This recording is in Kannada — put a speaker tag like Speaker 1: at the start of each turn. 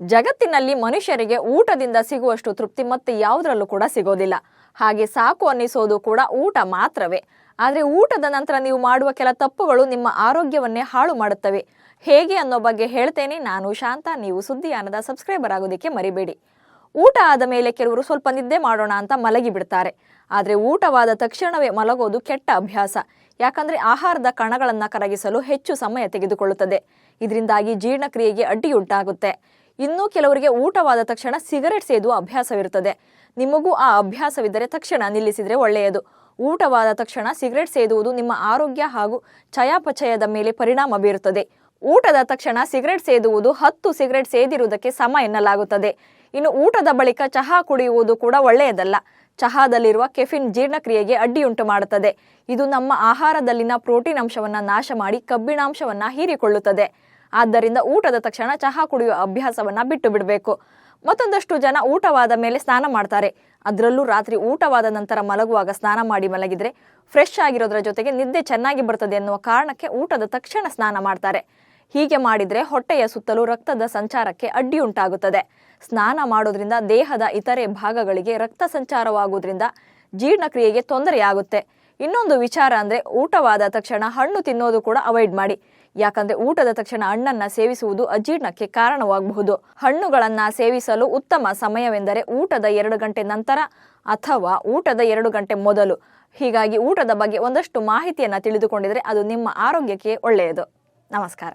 Speaker 1: ಜಗತ್ತಿನಲ್ಲಿ ಮನುಷ್ಯರಿಗೆ ಊಟದಿಂದ ಸಿಗುವಷ್ಟು ತೃಪ್ತಿ ಮತ್ತೆ ಯಾವುದರಲ್ಲೂ ಕೂಡ ಸಿಗೋದಿಲ್ಲ. ಹಾಗೆ ಸಾಕು ಅನ್ನಿಸೋದು ಕೂಡ ಊಟ ಮಾತ್ರವೇ. ಆದರೆ ಊಟದ ನಂತರ ನೀವು ಮಾಡುವ ಕೆಲ ತಪ್ಪುಗಳು ನಿಮ್ಮ ಆರೋಗ್ಯವನ್ನೇ ಹಾಳು ಮಾಡುತ್ತವೆ. ಹೇಗೆ ಅನ್ನೋ ಬಗ್ಗೆ ಹೇಳ್ತೇನೆ ನಾನು ಶಾಂತ. ನೀವು ಸುದ್ದಿಯಾನದ ಸಬ್ಸ್ಕ್ರೈಬರ್ ಆಗೋದಕ್ಕೆ ಮರಿಬೇಡಿ. ಊಟ ಆದ ಮೇಲೆ ಕೆಲವರು ಸ್ವಲ್ಪ ನಿದ್ದೆ ಮಾಡೋಣ ಅಂತ ಮಲಗಿ ಬಿಡ್ತಾರೆ. ಆದರೆ ಊಟವಾದ ತಕ್ಷಣವೇ ಮಲಗೋದು ಕೆಟ್ಟ ಅಭ್ಯಾಸ. ಯಾಕಂದ್ರೆ ಆಹಾರದ ಕಣಗಳನ್ನು ಕರಗಿಸಲು ಹೆಚ್ಚು ಸಮಯ ತೆಗೆದುಕೊಳ್ಳುತ್ತದೆ. ಇದರಿಂದಾಗಿ ಜೀರ್ಣಕ್ರಿಯೆಗೆ ಅಡ್ಡಿಯುಂಟಾಗುತ್ತೆ. ಇನ್ನು ಕೆಲವರಿಗೆ ಊಟವಾದ ತಕ್ಷಣ ಸಿಗರೆಟ್ ಸೇದುವ ಅಭ್ಯಾಸವಿರುತ್ತದೆ. ನಿಮಗೂ ಆ ಅಭ್ಯಾಸವಿದ್ದರೆ ತಕ್ಷಣ ನಿಲ್ಲಿಸಿದರೆ ಒಳ್ಳೆಯದು. ಊಟವಾದ ತಕ್ಷಣ ಸಿಗರೆಟ್ ಸೇದುವುದು ನಿಮ್ಮ ಆರೋಗ್ಯ ಹಾಗೂ ಚಯಾಪಚಯದ ಮೇಲೆ ಪರಿಣಾಮ ಬೀರುತ್ತದೆ. ಊಟದ ತಕ್ಷಣ ಸಿಗರೆಟ್ ಸೇದುವುದು ಹತ್ತು ಸಿಗರೆಟ್ ಸೇದಿರುವುದಕ್ಕೆ ಸಮ ಎನ್ನಲಾಗುತ್ತದೆ. ಇನ್ನು ಊಟದ ಬಳಿಕ ಚಹಾ ಕುಡಿಯುವುದು ಕೂಡ ಒಳ್ಳೆಯದಲ್ಲ. ಚಹಾದಲ್ಲಿರುವ ಕೆಫಿನ್ ಜೀರ್ಣಕ್ರಿಯೆಗೆ ಅಡ್ಡಿಯುಂಟು ಮಾಡುತ್ತದೆ. ಇದು ನಮ್ಮ ಆಹಾರದಲ್ಲಿನ ಪ್ರೋಟೀನ್ ಅಂಶವನ್ನು ನಾಶ ಮಾಡಿ ಕಬ್ಬಿಣಾಂಶವನ್ನು ಹೀರಿಕೊಳ್ಳುತ್ತದೆ. ಆದ್ದರಿಂದ ಊಟದ ತಕ್ಷಣ ಚಹಾ ಕುಡಿಯುವ ಅಭ್ಯಾಸವನ್ನ ಬಿಟ್ಟು ಬಿಡಬೇಕು. ಮತ್ತೊಂದಷ್ಟು ಜನ ಊಟವಾದ ಮೇಲೆ ಸ್ನಾನ ಮಾಡ್ತಾರೆ. ಅದರಲ್ಲೂ ರಾತ್ರಿ ಊಟವಾದ ನಂತರ ಮಲಗುವಾಗ ಸ್ನಾನ ಮಾಡಿ ಮಲಗಿದ್ರೆ ಫ್ರೆಶ್ ಆಗಿರೋದ್ರ ಜೊತೆಗೆ ನಿದ್ದೆ ಚೆನ್ನಾಗಿ ಬರ್ತದೆ ಎನ್ನುವ ಕಾರಣಕ್ಕೆ ಊಟದ ತಕ್ಷಣ ಸ್ನಾನ ಮಾಡ್ತಾರೆ. ಹೀಗೆ ಮಾಡಿದ್ರೆ ಹೊಟ್ಟೆಯ ಸುತ್ತಲೂ ರಕ್ತದ ಸಂಚಾರಕ್ಕೆ ಅಡ್ಡಿಯುಂಟಾಗುತ್ತದೆ ಸ್ನಾನ ಮಾಡೋದ್ರಿಂದ ದೇಹದ ಇತರೆ ಭಾಗಗಳಿಗೆ ರಕ್ತ ಸಂಚಾರವಾಗುವುದರಿಂದ ಜೀರ್ಣಕ್ರಿಯೆಗೆ ತೊಂದರೆಯಾಗುತ್ತೆ. ಇನ್ನೊಂದು ವಿಚಾರ ಅಂದ್ರೆ ಊಟವಾದ ತಕ್ಷಣ ಹಣ್ಣು ತಿನ್ನೋದು ಕೂಡ ಅವಾಯ್ಡ್ ಮಾಡಿ. ಯಾಕಂದ್ರೆ ಊಟದ ತಕ್ಷಣ ಹಣ್ಣನ್ನ ಸೇವಿಸುವುದು ಅಜೀರ್ಣಕ್ಕೆ ಕಾರಣವಾಗಬಹುದು. ಹಣ್ಣುಗಳನ್ನ ಸೇವಿಸಲು ಉತ್ತಮ ಸಮಯವೆಂದರೆ ಊಟದ ಎರಡು ಗಂಟೆ ನಂತರ ಅಥವಾ ಊಟದ ಎರಡು ಗಂಟೆ ಮೊದಲು. ಹೀಗಾಗಿ ಊಟದ ಬಗ್ಗೆ ಒಂದಷ್ಟು ಮಾಹಿತಿಯನ್ನ ತಿಳಿದುಕೊಂಡಿದ್ರೆ ಅದು ನಿಮ್ಮ ಆರೋಗ್ಯಕ್ಕೆ ಒಳ್ಳೆಯದು. ನಮಸ್ಕಾರ.